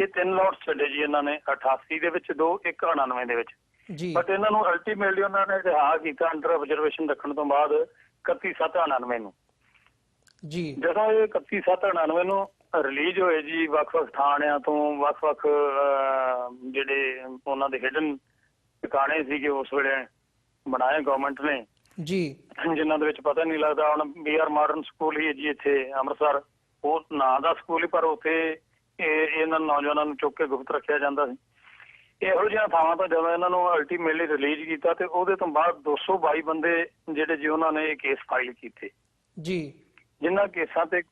ਇਹ ਤਿੰਨ ਲੋਟਸ ਛੱਡੇ ਜੀ ਇਹਨਾਂ ਨੇ 88 ਦੇ ਵਿੱਚ ਦੋ ਇੱਕ 99 ਦੇ ਵਿੱਚ। ਜੀ। ਬਟ ਇਹਨਾਂ ਨੂੰ ਅਲਟੀਮੇਟਲੀ ਉਹਨਾਂ ਨੇ ਰਿਹਾ ਕੀਤਾ ਅੰਡਰ ਆਬਜ਼ਰਵੇਸ਼ਨ ਰੱਖਣ ਤੋਂ ਬਾਅਦ 31/7/99 ਨੂੰ। ਜੀ। ਜਦੋਂ ਇਹ 31/7/99 ਨੂੰ ਰਿਲੀਜ਼ ਹੋਏ ਜੀ ਵੱਖ-ਵੱਖ ਥਾਣਿਆਂ ਤੋਂ ਵੱਖ-ਵੱਖ ਜਿਹੜੇ ਉਹਨਾਂ ਦੇ ਹਿਡਨ ਟਿਕਾਣੇ ਸੀਗੇ ਉਸ ਵੇਲੇ ਬਣਾਏ ਗਵਰਨਮੈਂਟ ਨੇ। ਜੀ। ਜਿਨ੍ਹਾਂ ਦੇ ਵਿੱਚ ਪਤਾ ਨਹੀਂ ਲੱਗਦਾ ਹੁਣ ਬੀਆਰ ਮਾਡਰਨ ਸਕੂਲ ਹੀ ਹੈ ਜੀ ਇੱਥੇ ਅੰਮ੍ਰਿਤਸਰ। ਉਹ ਨਾਂ ਦਾ ਸਕੂਲ ਹੀ ਪਰ ਉੱਥੇ ਇਹ ਇਹਨਾਂ ਨੌਜਵਾਨਾਂ ਨੂੰ ਚੁੱਕ ਕੇ ਗੁਪਤ ਰੱਖਿਆ ਜਾਂਦਾ ਸੀ। ਇਹੋ ਜਿਹੀਆਂ ਥਾਵਾਂ ਤੋਂ ਜਦੋਂ ਇਹਨਾਂ ਨੂੰ ਅਲਟੀਮੇਟਲੀ ਰਿਲੀਜ਼ ਕੀਤਾ ਤੇ ਉਹਦੇ ਤੋਂ ਬਾਅਦ 222 ਬੰਦੇ ਜਿਹੜੇ ਜੀ ਉਹਨਾਂ ਨੇ ਇਹ ਕੇਸ ਫਾਈਲ ਕੀਤੇ। ਜੀ। ਜਿਨ੍ਹਾਂ ਕੇਸਾਂ ਤੇ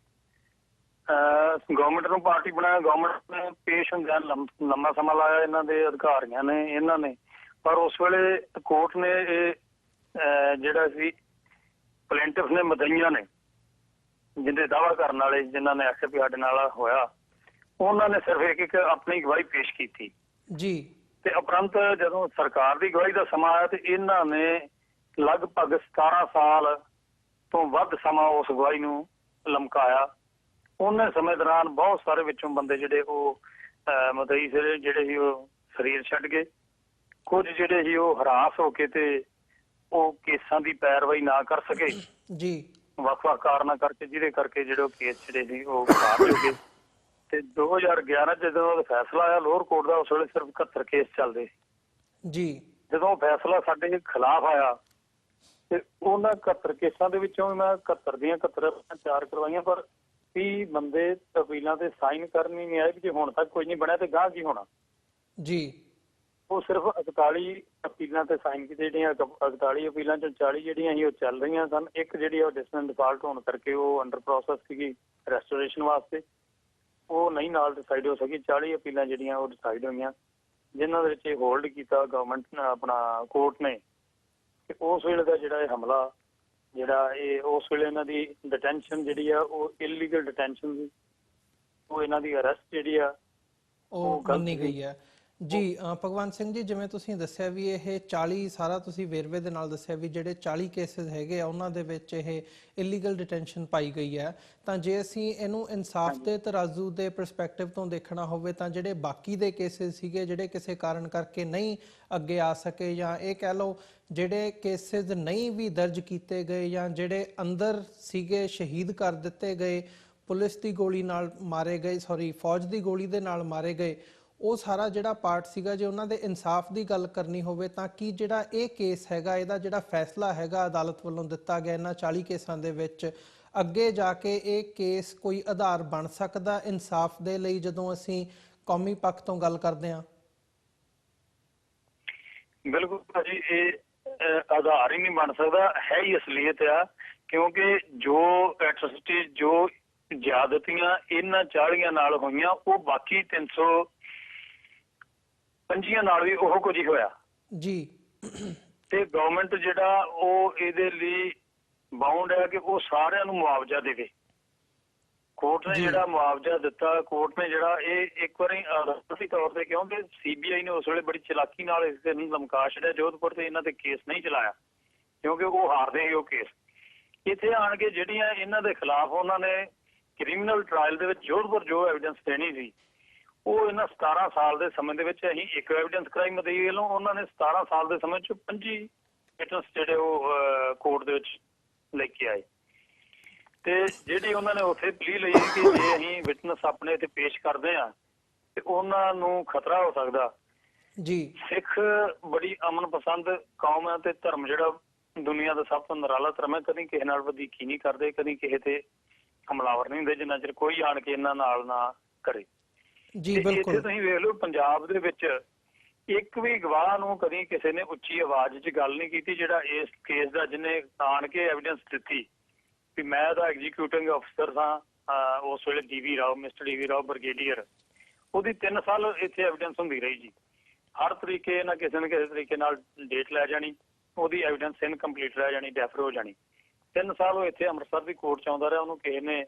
ਗਵਰਨਮੈਂਟ ਨੂੰ ਪਾਰਟੀ ਬਣਾਇਆ ਗਵਰਨਮੈਂਟ ਨੇ ਪੇਸ਼ ਹੁੰਦਿਆਂ ਲੰਮ- ਸਮਾਂ ਲਾਇਆ ਇਹਨਾਂ ਦੇ ਅਧਿਕਾਰੀਆਂ ਨੇ ਇਹਨਾਂ ਨੇ। ਪਰ ਉਸ ਵੇਲੇ ਕੋਰਟ ਨੇ ਇਹ ਜਿਹੜਾ ਸੀ ਪਲੇਂਟਿਫ ਨੇ ਮਦਈਆਂ ਨੇ ਜਿੰਦੇ ਦਾਵਾ ਕਰਨ ਵਾਲੇ ਜਿਨ੍ਹਾਂ ਨੇ ਆਖਿਆ ਵੀ ਸਾਡੇ ਨਾਲ ਹੋਇਆ। ਉਹਨਾਂ ਨੇ ਸਿਰਫ ਇੱਕ ਇੱਕ ਆਪਣੀ ਗਵਾਹੀ ਪੇਸ਼ ਕੀਤੀ। ਜੀ। ਤੇ ਉਪਰੰਤ ਜਦੋਂ ਸਰਕਾਰ ਦੀ ਗਵਾਹੀ ਦਾ ਸਮਾਂ ਆਇਆ ਤੇ ਇਹਨਾਂ ਨੇ ਲਗਭਗ 17 ਸਾਲ ਤੋਂ ਵੱਧ ਸਮਾਂ ਉਸ ਗਵਾਹੀ ਨੂੰ ਲਮਕਾਇਆ। ਉਹਨਾਂ ਸਮੇਂ ਦੌਰਾਨ ਬਹੁਤ ਸਾਰੇ ਵਿੱਚੋਂ ਬੰਦੇ ਜਿਹੜੇ ਉਹ ਮਦਈ ਜਿਹੜੇ ਸੀ ਉਹ ਸਰੀਰ ਛੱਡ ਗਏ। ਕੁਝ ਜਿਹੜੇ ਸੀ ਉਹ ਹਰਾਸ ਹੋ ਕੇ ਤੇ ਉਹ ਕੇਸਾਂ ਦੀ ਪੈਰਵਾਈ ਨਾ ਕਰ ਸਕੇ। ਜੀ। ਵੱਖ-ਵੱਖ ਕਾਰਨਾਂ ਕਰਕੇ ਜਿਹਦੇ ਕਰਕੇ ਜਿਹੜੇ ਕੇਸ ਜਿਹੜੇ ਸੀ ਉਹ ਖਾਰਜ ਹੋ ਗਏ। ਤੇ 2011 'ਚ ਜਦੋਂ ਉਹ ਫੈਸਲਾ ਆਇਆ ਲੋਅਰ ਕੋਰਟ ਦਾ ਉਸ ਵੇਲੇ ਸਿਰਫ 71 ਕੇਸ ਚੱਲਦੇ। ਜੀ। ਜਦੋਂ ਫੈਸਲਾ ਸਾਡੇ ਖਿਲਾਫ ਆਇਆ ਤੇ ਉਹਨਾਂ 71 ਕੇਸਾਂ ਦੇ ਵਿੱਚੋਂ ਮੈਂ 71 ਦੀਆਂ 71 ਚਾਰ ਕਰਵਾਈਆਂ ਪਰ 30 ਬੰਦੇ ਅਪੀਲਾਂ ਤੇ ਸਾਈਨ ਕਰਨ ਹੀ ਨਹੀਂ ਆਏ ਕਿ ਹੁਣ ਤੱਕ ਕੋਈ ਨਹੀਂ ਬਣਿਆ ਤੇ ਗਾਹ ਕੀ ਹੋਣਾ। ਜੀ। ਉਹ ਸਿਰਫ 41 ਅਪੀਲਾਂ ਤੇ ਸਾਈਨ ਕੀਤੇ ਜਿਹੜੀਆਂ 41 ਅਪੀਲਾਂ ਚੋਂ 40 ਜਿਹੜੀਆਂ ਸੀ ਉਹ ਚੱਲ ਰਹੀਆਂ ਸਨ। ਇੱਕ ਜਿਹੜੀ ਉਹ ਡਿਸਮੈਂਟ ਡਿਫਾਲਟ ਹੋਣ ਕਰਕੇ ਉਹ ਅੰਡਰ ਪ੍ਰੋਸੈਸ ਸੀਗੀ ਰੈਸਟੋਰੇਸ਼ਨ ਵਾਸਤੇ। ਉਹ ਨਹੀਂ ਨਾਲ ਡਿਸਾਈਡ ਹੋ ਸਕੀ। 40 ਅਪੀਲਾਂ ਜਿਹੜੀਆਂ ਉਹ ਡਿਸਾਈਡ ਹੋਈਆਂ। ਜਿਨ੍ਹਾਂ ਦੇ ਵਿੱਚ ਇਹ ਹੋਲਡ ਕੀਤਾ ਗਵਰਨਮੈਂਟ ਨੇ ਆਪਣਾ ਕੋਰਟ ਨੇ। ਕਿ ਉਸ ਵੇਲੇ ਦਾ ਜਿਹੜਾ ਇਹ ਹਮਲਾ ਜਿਹੜਾ ਇਹ ਉਸ ਵੇਲੇ ਇਹਨਾਂ ਦੀ ਡਿਟੈਂਸ਼ਨ ਜਿਹੜੀ ਆ ਉਹ ਇਲੀਗਲ ਡਿਟੈਂਸ਼ਨ ਸੀ। ਉਹ ਇਹਨਾਂ ਦੀ ਅਰੈਸਟ ਜਿਹੜੀ ਆ ਉਹ ਮੰਨੀ। ਗਈ ਹੈ ਜੀ ਭਗਵੰਤ ਸਿੰਘ ਜੀ ਜਿਵੇਂ ਤੁਸੀਂ ਦੱਸਿਆ ਵੀ ਇਹ 40 ਸਾਰਾ ਤੁਸੀਂ ਵੇਰਵੇ ਦੇ ਨਾਲ ਦੱਸਿਆ ਵੀ ਜਿਹੜੇ 40 ਕੇਸਿਸ ਹੈਗੇ ਆ ਉਹਨਾਂ ਦੇ ਵਿੱਚ ਇਹ ਇਲੀਗਲ ਡਿਟੈਂਸ਼ਨ ਪਾਈ ਗਈ ਹੈ। ਤਾਂ ਜੇ ਅਸੀਂ ਇਹਨੂੰ ਇਨਸਾਫ ਦੇ ਤਰਾਜ਼ੂ ਦੇ ਪਰਸਪੈਕਟਿਵ ਤੋਂ ਦੇਖਣਾ ਹੋਵੇ ਤਾਂ ਜਿਹੜੇ ਬਾਕੀ ਦੇ ਕੇਸਿਸ ਸੀਗੇ ਜਿਹੜੇ ਕਿਸੇ ਕਾਰਨ ਕਰਕੇ ਨਹੀਂ ਅੱਗੇ ਆ ਸਕੇ ਜਾਂ ਇਹ ਕਹਿ ਲਓ ਜਿਹੜੇ ਕੇਸਿਸ ਨਹੀਂ ਵੀ ਦਰਜ ਕੀਤੇ ਗਏ ਜਾਂ ਜਿਹੜੇ ਅੰਦਰ ਸੀਗੇ ਸ਼ਹੀਦ ਕਰ ਦਿੱਤੇ ਗਏ ਪੁਲਿਸ ਦੀ ਗੋਲੀ ਨਾਲ ਮਾਰੇ ਗਏ ਸੌਰੀ ਫੌਜ ਦੀ ਗੋਲੀ ਦੇ ਨਾਲ ਮਾਰੇ ਗਏ ਉਹ ਸਾਰਾ ਜਿਹੜਾ ਪਾਰਟ ਸੀਗਾ, ਜੇ ਉਹਨਾਂ ਦੇ ਇਨਸਾਫ ਦੀ ਗੱਲ ਕਰਨੀ ਹੋਵੇ, ਤਾਂ ਕੀ ਜਿਹੜਾ ਇਹ ਕੇਸ ਹੈਗਾ, ਇਹਦਾ ਜਿਹੜਾ ਫੈਸਲਾ ਹੈਗਾ ਅਦਾਲਤ ਵੱਲੋਂ ਦਿੱਤਾ ਗਿਆ ਇਹਨਾਂ 40 ਕੇਸਾਂ ਦੇ ਵਿੱਚ, ਅੱਗੇ ਜਾ ਕੇ ਇਹ ਕੇਸ ਕੋਈ ਆਧਾਰ ਬਣ ਸਕਦਾ ਇਨਸਾਫ ਦੇ ਲਈ ਜਦੋਂ ਅਸੀਂ ਕੌਮੀ ਪੱਖ ਤੋਂ ਗੱਲ ਕਰਦੇ ਹਾਂ? ਬਿਲਕੁਲ ਭਾਜੀ, ਇਹ ਆਧਾਰ ਹੀ ਨਹੀਂ ਬਣ ਸਕਦਾ, ਹੈ ਹੀ ਅਸਲੀਅਤ ਆ, ਕਿਉਂਕਿ ਜੋ ਐਟਰੋਸਿਟੀ ਜੋ ਜ਼ਿਆਦਤੀਆਂ ਇਹਨਾਂ 40 ਨਾਲ ਹੋਈਆਂ, ਉਹ ਬਾਕੀ 300 ਪੰਜੀਆਂ ਨਾਲ ਵੀ ਉਹ ਕੁਝ ਹੀ ਹੋਇਆ। ਜੀ। ਤੇ ਗਵਰਨਮੈਂਟ ਜਿਹੜਾ ਉਹ ਇਹਦੇ ਲਈ ਬਾਉਂਡ ਹੈ ਕਿ ਉਹ ਸਾਰਿਆਂ ਨੂੰ ਮੁਆਵਜ਼ਾ ਦੇਵੇ। ਕੋਰਟ ਨੇ। ਜਿਹੜਾ ਮੁਆਵਜ਼ਾ ਦਿੱਤਾ ਕੋਰਟ ਨੇ ਜਿਹੜਾ ਇਹ ਇੱਕ ਵਾਰੀ ਅਦਾਲਤੀ ਤੌਰ ਤੇ ਕਿਉਂਕਿ ਸੀਬੀਆਈ ਨੇ ਉਸ ਵੇਲੇ ਬੜੀ ਚਲਾਕੀ ਨਾਲ ਇਸ ਦੇ ਨੂੰ ਲਮਕਾ ਛੱਡਿਆ ਜੋਧਪੁਰ ਤੇ ਇਹਨਾਂ ਤੇ ਕੇਸ ਨਹੀਂ ਚਲਾਇਆ ਕਿਉਂਕਿ ਉਹ ਹਾਰਦੇ ਹੀ ਉਹ ਕੇਸ ਇੱਥੇ ਆਣ ਕੇ ਜਿਹੜੀਆਂ ਇਹਨਾਂ ਦੇ ਖਿਲਾਫ ਉਹਨਾਂ ਨੇ ਕ੍ਰਿਮੀਨਲ ਟ੍ਰਾਇਲ ਦੇ ਵਿੱਚ ਜੋਧਪੁਰ ਜੋ ਐਵੀਡੈਂਸ ਦੇਣੀ ਸੀ ਉਹ ਇਹਨਾਂ 17 ਸਾਲ ਦੇ ਸਮੇਂ ਦੇ ਵਿੱਚ ਅਸੀਂ ਇੱਕ ਐਵੀਡੈਂਸ ਕਰਾਈ ਮਦਈ ਵੱਲੋਂ। ਉਹਨਾਂ ਨੇ 17 ਸਾਲ ਦੇ ਸਮੇਂ ਚ 25 ਵਿਟਨਸ ਜਿਹੜੇ ਉਹ ਕੋਰਟ ਦੇ ਵਿੱਚ ਲੈ ਕੇ ਆਏ। ਤੇ ਜਿਹੜੀ ਉਹਨਾਂ ਨੇ ਉੱਥੇ ਪਲੀ ਲਈ ਕਿ ਜੇ ਅਸੀਂ ਵਿਟਨਸ ਆਪਣੇ ਤੇ ਪੇਸ਼ ਕਰਦੇ ਆ ਤੇ ਉਹਨਾਂ ਨੂੰ ਖਤਰਾ ਹੋ ਸਕਦਾ। ਜੀ। ਸਿੱਖ ਬੜੀ ਅਮਨ ਪਸੰਦ ਕੌਮ ਹੈ ਤੇ ਧਰਮ ਜਿਹੜਾ ਦੁਨੀਆ ਦਾ ਸਭ ਤੋਂ ਨਿਰਾਲਾ ਧਰਮ ਹੈ। ਕਦੀ ਕਿਸੇ ਨਾਲ ਵਧੀਕੀ ਨਹੀਂ ਕਰਦੇ ਕਦੀ ਕਿਸੇ ਤੇ ਹਮਲਾਵਰ ਨਹੀਂ ਹੁੰਦੇ ਜਿੰਨਾ ਚਿਰ ਕੋਈ ਆਣ ਕੇ ਇਹਨਾਂ ਨਾਲ ਨਾ ਕਰੇ। ਜੀ ਤੇ ਇੱਥੇ ਬਿਲਕੁਲ। ਤੁਸੀਂ ਵੇਖ ਲਓ ਪੰਜਾਬ ਦੇ ਵਿੱਚ ਇੱਕ ਵੀ ਗਵਾਹ ਨੂੰ ਕਦੀ ਕਿਸੇ ਨੇ ਉੱਚੀ ਆਵਾਜ਼ 'ਚ ਗੱਲ ਨਹੀਂ ਕੀਤੀ ਜਿਹੜਾ ਇਸ ਕੇਸ ਦਾ ਜਿਹਨੇ ਆਣ ਕੇ ਐਵੀਡੈਂਸ ਦਿੱਤੀ ਵੀ ਮੈਂ ਦਾ ਐਗਜ਼ੀਕਿਊਟਿੰਗ ਅਫਸਰ ਸਾਂ ਉਸ ਵੇਲੇ DV Rao mister DV Rao brigadier ਉਹਦੀ 3 ਸਾਲ ਇੱਥੇ ਐਵੀਡੈਂਸ ਹੁੰਦੀ ਰਹੀ ਜੀ। ਹਰ ਤਰੀਕੇ ਨਾਲ ਕਿਸੇ ਨਾ ਕਿਸੇ ਤਰੀਕੇ ਨਾਲ ਡੇਟ ਲੈ ਜਾਣੀ ਉਹਦੀ ਐਵੀਡੈਂਸ ਇਨਕੰਪਲੀਟ ਰਹਿ ਜਾਣੀ ਡੈਫਰ ਹੋ ਜਾਣੀ। 3 ਸਾਲ ਉਹ ਇੱਥੇ ਅੰਮ੍ਰਿਤਸਰ ਦੀ ਕੋਰਟ 'ਚ ਆਉਂਦਾ ਰਿਹਾ ਉਹਨੂੰ ਕਿਸੇ ਨੇ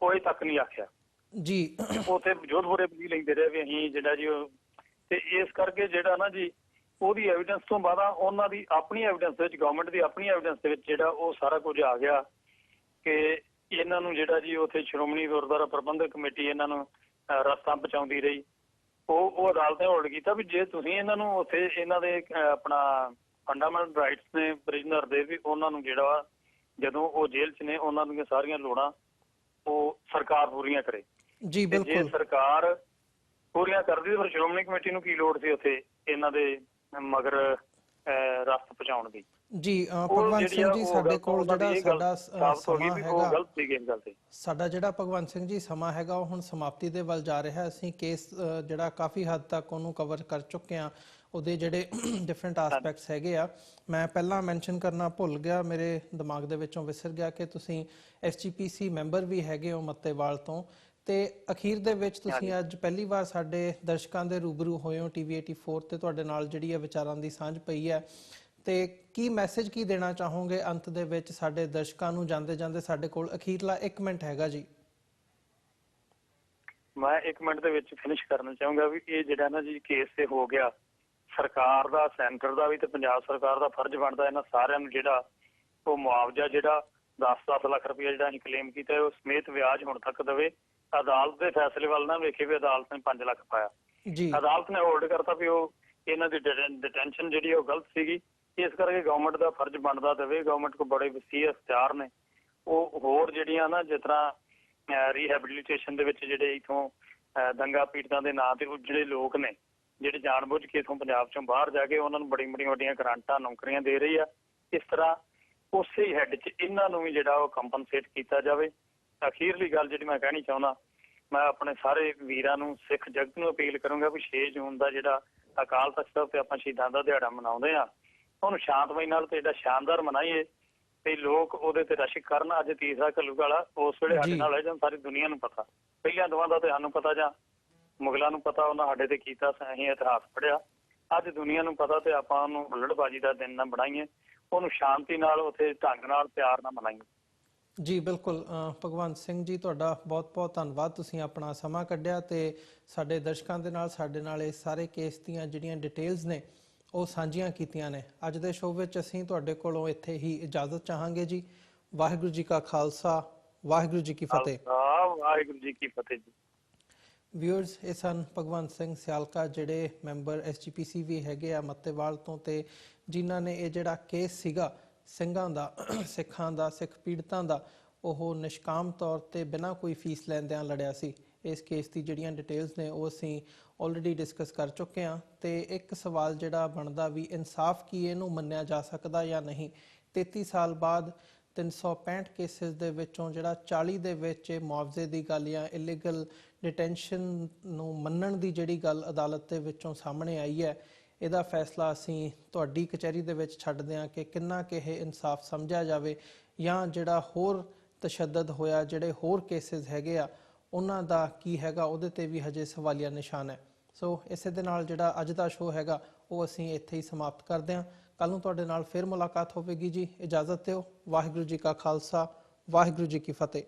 ਕੋਈ ਤੱਕ ਨਹੀਂ ਆਖਿਆ। ਜੀ। ਉਥੇ ਜੋਧਪੁਰੇ ਵੀ ਲੈਂਦੇ ਰਹੇ ਵੀ ਅਸੀਂ ਜਿਹੜਾ ਜੀ ਉਹ ਤੇ ਇਸ ਕਰਕੇ ਜਿਹੜਾ ਨਾ ਜੀ ਉਹਦੀ ਐਵੀਡੈਂਸ ਤੋਂ ਬਾਅਦ ਉਹਨਾਂ ਦੀ ਆਪਣੀ ਐਵੀਡੈਂਸ ਵਿੱਚ ਗਵਰਨਮੈਂਟ ਦੀ ਆਪਣੀ ਐਵੀਡੈਂਸ ਦੇ ਵਿੱਚ ਜਿਹੜਾ ਉਹ ਸਾਰਾ ਕੁਝ ਆ ਗਿਆ ਕਿ ਇਹਨਾਂ ਨੂੰ ਜਿਹੜਾ ਜੀ ਉਥੇ ਸ਼੍ਰੋਮਣੀ ਗੁਰਦੁਆਰਾ ਪ੍ਰਬੰਧਕ ਕਮੇਟੀ ਇਹਨਾਂ ਨੂੰ ਰਸਤਾ ਪਹੁੰਚਾਉਂਦੀ ਰਹੀ। ਉਹ ਉਹ ਅਦਾਲਤ ਨੇ ਹੋਲਡ ਕੀਤਾ ਵੀ ਜੇ ਤੁਸੀਂ ਇਹਨਾਂ ਨੂੰ ਉਥੇ ਇਹਨਾਂ ਦੇ ਆਪਣਾ ਫੰਡਾਮੈਂਟਲ ਰਾਈਟਸ ਨੇ ਪ੍ਰਿਜ਼ਨਰ ਦੇ ਵੀ ਉਹਨਾਂ ਨੂੰ ਜਿਹੜਾ ਵਾ, ਜਦੋਂ ਉਹ ਜੇਲ੍ਹ 'ਚ ਨੇ ਉਹਨਾਂ ਦੀਆਂ ਸਾਰੀਆਂ ਲੋੜਾਂ ਉਹ ਸਰਕਾਰ ਪੂਰੀਆਂ ਕਰੇ। ਜੀ ਤੇ ਜੇ ਬਿਲਕੁਲ। ਸਰਕਾਰ ਪੂਰੀਆਂ ਕਰਦੀ ਫਿਰ ਸ਼੍ਰੋਮਣੀ ਕਮੇਟੀ ਨੂੰ ਕੀ ਲੋੜ ਸੀ ਉੱਥੇ ਇਹਨਾਂ ਦੇ ਮਗਰ ਰਸਤ ਪਹੁੰਚਾਉਣ ਦੀ? ਜੀ ਭਗਵੰਤ ਸਿੰਘ ਆ, ਜੀ ਸਾਡੇ ਕੋਲ ਜਿਹੜਾ ਸਾਡਾ ਸਮਾਂ ਹੈਗਾ। ਗਲਤ ਸੀ ਇਸ ਗੱਲ ਤੇ। ਸਾਡਾ ਜਿਹੜਾ ਭਗਵੰਤ ਸਿੰਘ ਜੀ ਸਮਾਂ ਹੈਗਾ ਉਹ ਹੁਣ ਸਮਾਪਤੀ ਦੇ ਵੱਲ ਜਾ ਰਿਹਾ। ਹੈ ਅਸੀਂ ਕੇਸ ਜਿਹੜਾ ਕਾਫੀ ਹੱਦ ਤੱਕ ਉਹਨੂੰ ਕਵਰ ਕਰ ਚੁੱਕੇ ਹਾਂ। ਉਹਦੇ ਜਿਹੜੇ ਡਿਫਰੈਂਟ ਐਸਪੈਕਟਸ ਹੈਗੇ ਆ। ਮੈਂ ਪਹਿਲਾਂ ਮੈਂਸ਼ਨ ਕਰਨਾ ਭੁੱਲ ਗਿਆ ਮੇਰੇ ਦਿਮਾਗ ਦੇ ਵਿੱਚੋਂ ਵਿਸਰ ਗਿਆ ਕਿ ਤੁਸੀਂ ਐਸਜੀਪੀਸੀ ਮੈਂਬਰ ਵੀ ਹੈਗੇ ਹੋ ਮੱਤੇਵਾਲ ਤੋਂ। ਤੇ ਅਖੀਰ ਦੇ ਵਿੱਚ ਤੁਸੀਂ ਅੱਜ ਪਹਿਲੀ ਵਾਰ ਸਾਡੇ ਦਰਸ਼ਕਾਂ ਦੇ ਰੂਬਰੂ ਹੋਏ ਹੋ ਟੀਵੀ 84 ਤੇ ਤੁਹਾਡੇ ਨਾਲ ਜਿਹੜੀ ਹੈ ਵਿਚਾਰਾਂ ਦੀ ਸਾਂਝ ਪਈ ਹੈ। ਤੇ ਕੀ ਮੈਸੇਜ ਕੀ ਦੇਣਾ ਚਾਹੋਗੇ ਅੰਤ ਦੇ ਵਿੱਚ ਸਾਡੇ ਦਰਸ਼ਕਾਂ ਨੂੰ ਜਾਂਦੇ ਜਾਂਦੇ ਸਾਡੇ ਕੋਲ? ਅਖੀਰਲਾ 1 ਮਿੰਟ ਹੈਗਾ ਜੀ। ਮੈਂ 1 ਮਿੰਟ ਦੇ ਵਿੱਚ ਫਿਨਿਸ਼ ਕਰਨਾ ਚਾਹੂੰਗਾ ਵੀ ਇਹ ਜਿਹੜਾ ਨਾ ਜੀ ਕੇਸ ਤੇ ਹੋ ਗਿਆ ਸਰਕਾਰ ਦਾ ਸੈਂਟਰ ਦਾ ਵੀ ਤੇ ਪੰਜਾਬ ਸਰਕਾਰ ਦਾ ਫਰਜ਼ ਬਣਦਾ ਇਹਨਾਂ ਸਾਰਿਆਂ ਨੂੰ ਜਿਹੜਾ ਉਹ ਮੁਆਵਜ਼ਾ ਜਿਹੜਾ 10-10 ਲੱਖ ਰੁਪਏ ਜਿਹੜਾ ਅਸੀਂ ਕਲੇਮ ਕੀਤਾ ਉਹ ਸਮੇਤ ਵਿਆਜ ਹੁਣ ਤੱਕ ਦੇਵੇ। ਅਦਾਲਤ ਦੇ ਫੈਸਲੇ ਵੱਲ ਨਾ ਵੇਖੇ ਵੀ ਅਦਾਲਤ ਨੇ 5 ਲੱਖ ਪਾਇਆ। ਜੀ। ਅਦਾਲਤ ਨੇ ਹੋਲਡ ਕਰਤਾ ਵੀ ਉਹ ਇਹਨਾਂ ਦੀ ਡਿਟੈਂਸ਼ਨ ਜਿਹੜੀ ਉਹ ਗਲਤ ਸੀਗੀ। ਇਸ ਕਰਕੇ ਗਵਰਨਮੈਂਟ ਦਾ ਫਰਜ਼ ਬਣਦਾ ਦੇਵੇ ਗਵਰਨਮੈਂਟ ਕੋ ਬੜੇ ਵਸੀਹ ਅਖਤਿਆਰ ਨੇ। ਉਹ ਹੋਰ ਜਿਹੜੀਆਂ ਨਾ ਜਿਸ ਤਰ੍ਹਾਂ ਰੀਹੈਬਿਲਿਟੇਸ਼ਨ ਦੇ ਵਿੱਚ ਜਿਹੜੇ ਇਥੋਂ ਦੰਗਾ ਪੀੜਤਾਂ ਦੇ ਨਾਂ ਤੇ ਜਿਹੜੇ ਲੋਕ ਨੇ ਜਿਹੜੇ ਜਾਣਬੁੱਝ ਕੇ ਇਥੋਂ ਪੰਜਾਬ ਚੋਂ ਬਾਹਰ ਜਾ ਕੇ ਉਹਨਾਂ ਨੂੰ ਬੜੀ ਬੜੀਆਂ ਵੱਡੀਆਂ ਗ੍ਰਾਂਟਾਂ ਨੌਕਰੀਆਂ ਦੇ ਰਹੀ ਆ। ਇਸ ਤਰ੍ਹਾਂ ਉਸੇ ਹੈੱਡ 'ਚ ਇਹਨਾਂ ਨੂੰ ਵੀ ਜਿਹੜਾ ਉਹ ਕੰਪਨਸੇਟ ਕੀਤਾ ਜਾਵੇ। ਅਖੀਰਲੀ ਗੱਲ ਜਿਹੜੀ ਮੈਂ ਕਹਿਣੀ ਚਾਹੁੰਦਾ ਮੈਂ ਆਪਣੇ ਸਾਰੇ ਵੀਰਾਂ ਨੂੰ ਸਿੱਖ ਜਗਤ ਨੂੰ ਅਪੀਲ ਕਰੂੰਗਾ ਵੀ 6 ਜੂਨ ਦਾ ਜਿਹੜਾ ਅਕਾਲ ਤਖਤ ਸਾਹਿਬ ਤੇ ਆਪਾਂ ਸ਼ਹੀਦਾਂ ਦਾ ਦਿਹਾੜਾ ਮਨਾਉਂਦੇ ਆ ਉਹਨੂੰ ਸ਼ਾਂਤਮਈ ਨਾਲ ਤੇ ਜਿਹੜਾ ਸ਼ਾਨਦਾਰ ਮਨਾਈਏ ਤੇ ਲੋਕ ਉਹਦੇ ਤੇ ਰਸ਼ਕ ਕਰਨ ਅੱਜ ਤੀਸਰਾ ਕਲੂ ਵਾਲਾ ਉਸ ਵੇਲੇ ਸਾਡੇ। ਨਾਲ ਹੈ ਜਾਂ ਸਾਰੀ ਦੁਨੀਆ ਨੂੰ ਪਤਾ। ਪਹਿਲੀਆਂ ਦੋਵਾਂ ਦਾ ਤੇ ਸਾਨੂੰ ਪਤਾ ਜਾਂ ਮੁਗਲਾਂ ਨੂੰ ਪਤਾ ਉਹਨਾਂ ਸਾਡੇ ਤੇ ਕੀਤਾ ਅਸੀਂ ਇਤਿਹਾਸ ਪੜਿਆ ਅੱਜ ਦੁਨੀਆ ਨੂੰ ਪਤਾ ਤੇ ਆਪਾਂ ਉਹਨੂੰ ਹੁੱਲੜਬਾਜੀ ਦਾ ਦਿਨ ਨਾ ਬਣਾਈਏ ਉਹਨੂੰ ਸ਼ਾਂਤੀ ਨਾਲ ਉਥੇ ਢੰਗ ਨਾਲ ਪਿਆਰ ਨਾਲ ਮਨਾਈਏ। ਜੀ ਬਿਲਕੁਲ ਭਗਵੰਤ ਸਿੰਘ ਜੀ ਤੁਹਾਡਾ ਬਹੁਤ-ਬਹੁਤ ਧੰਨਵਾਦ। ਤੁਸੀਂ ਆਪਣਾ ਸਮਾਂ ਕੱਢਿਆ ਤੇ ਸਾਡੇ ਦਰਸ਼ਕਾਂ ਦੇ ਨਾਲ ਸਾਡੇ ਨਾਲ ਇਹ ਸਾਰੇ ਕੇਸ ਦੀਆਂ ਜਿਹੜੀਆਂ ਡਿਟੇਲਸ ਨੇ ਉਹ ਸਾਂਝੀਆਂ ਕੀਤੀਆਂ ਨੇ। ਅੱਜ ਦੇ ਸ਼ੋਅ ਵਿੱਚ ਅਸੀਂ ਤੁਹਾਡੇ ਕੋਲੋਂ ਇੱਥੇ ਹੀ ਇਜਾਜ਼ਤ ਚਾਹਾਂਗੇ ਜੀ। ਵਾਹਿਗੁਰੂ ਜੀ ਕਾ ਖਾਲਸਾ ਵਾਹਿਗੁਰੂ ਜੀ ਕੀ ਫਤਿਹ। ਵਾਹਿਗੁਰੂ ਜੀ ਕੀ ਫਤਿਹ ਜੀ। ਵਿਊਅਰਸ ਇਹ ਸਨ ਭਗਵੰਤ ਸਿੰਘ ਸਿਆਲਕਾ ਜਿਹੜੇ ਮੈਂਬਰ ਐਸਜੀਪੀਸੀ ਵੀ ਹੈਗੇ ਆ ਮੱਤੇਵਾਲ ਤੋਂ ਤੇ ਜਿਨ੍ਹਾਂ ਨੇ ਇਹ ਜਿਹੜਾ ਕੇਸ ਸੀਗਾ ਸਿੰਘਾਂ ਦਾ, ਸਿੱਖਾਂ ਦਾ, ਸਿੱਖ ਪੀੜਤਾਂ ਦਾ ਉਹ ਨਿਸ਼ਕਾਮ ਤੌਰ ਤੇ ਬਿਨਾਂ ਕੋਈ ਫੀਸ ਲੈਂਦਿਆਂ ਲੜਿਆ ਸੀ। ਇਸ ਕੇਸ ਦੀ ਜਿਹੜੀਆਂ ਡਿਟੇਲਸ ਨੇ ਉਹ ਅਸੀਂ ਆਲਰੇਡੀ ਡਿਸਕਸ ਕਰ ਚੁੱਕੇ ਹਾਂ ਤੇ ਇੱਕ ਸਵਾਲ ਜਿਹੜਾ ਬਣਦਾ ਵੀ ਇਨਸਾਫ ਕੀ ਇਹਨੂੰ ਮੰਨਿਆ ਜਾ ਸਕਦਾ ਜਾਂ ਨਹੀਂ? 33 ਸਾਲ ਬਾਅਦ 365 ਕੇਸਿਸ ਦੇ ਵਿੱਚੋਂ ਜਿਹੜਾ 40 ਦੇ ਵਿੱਚ ਇਹ ਮੁਆਵਜ਼ੇ ਦੀ ਗੱਲ ਜਾਂ ਇਲੀਗਲ ਡਿਟੈਂਸ਼ਨ ਨੂੰ ਮੰਨਣ ਦੀ ਜਿਹੜੀ ਗੱਲ ਅਦਾਲਤ ਦੇ ਵਿੱਚੋਂ ਸਾਹਮਣੇ ਆਈ ਹੈ ਇਹਦਾ ਫੈਸਲਾ ਅਸੀਂ ਤੁਹਾਡੀ ਕਚਹਿਰੀ ਦੇ ਵਿੱਚ ਛੱਡਦੇ ਹਾਂ ਕਿ ਕਿੰਨਾ ਕਿ ਇਹ ਇਨਸਾਫ ਸਮਝਿਆ ਜਾਵੇ ਜਾਂ ਜਿਹੜਾ ਹੋਰ ਤਸ਼ੱਦਦ ਹੋਇਆ, ਜਿਹੜੇ ਹੋਰ ਕੇਸਿਸ ਹੈਗੇ ਆ, ਉਹਨਾਂ ਦਾ ਕੀ ਹੈਗਾ, ਉਹਦੇ ਤੇ ਵੀ ਹਜੇ ਸਵਾਲੀਆ ਨਿਸ਼ਾਨ ਹੈ। ਸੋ ਇਸੇ ਦੇ ਨਾਲ ਜਿਹੜਾ ਅੱਜ ਦਾ ਸ਼ੋਅ ਹੈਗਾ, ਉਹ ਅਸੀਂ ਇੱਥੇ ਹੀ ਸਮਾਪਤ ਕਰਦੇ ਹਾਂ। ਕੱਲ ਨੂੰ ਤੁਹਾਡੇ ਨਾਲ ਫਿਰ ਮੁਲਾਕਾਤ ਹੋਵੇਗੀ ਜੀ। ਇਜਾਜ਼ਤ ਦਿਓ। ਵਾਹਿਗੁਰੂ ਜੀ ਕਾ ਖਾਲਸਾ, ਵਾਹਿਗੁਰੂ ਜੀ ਕੀ ਫਤਿਹ।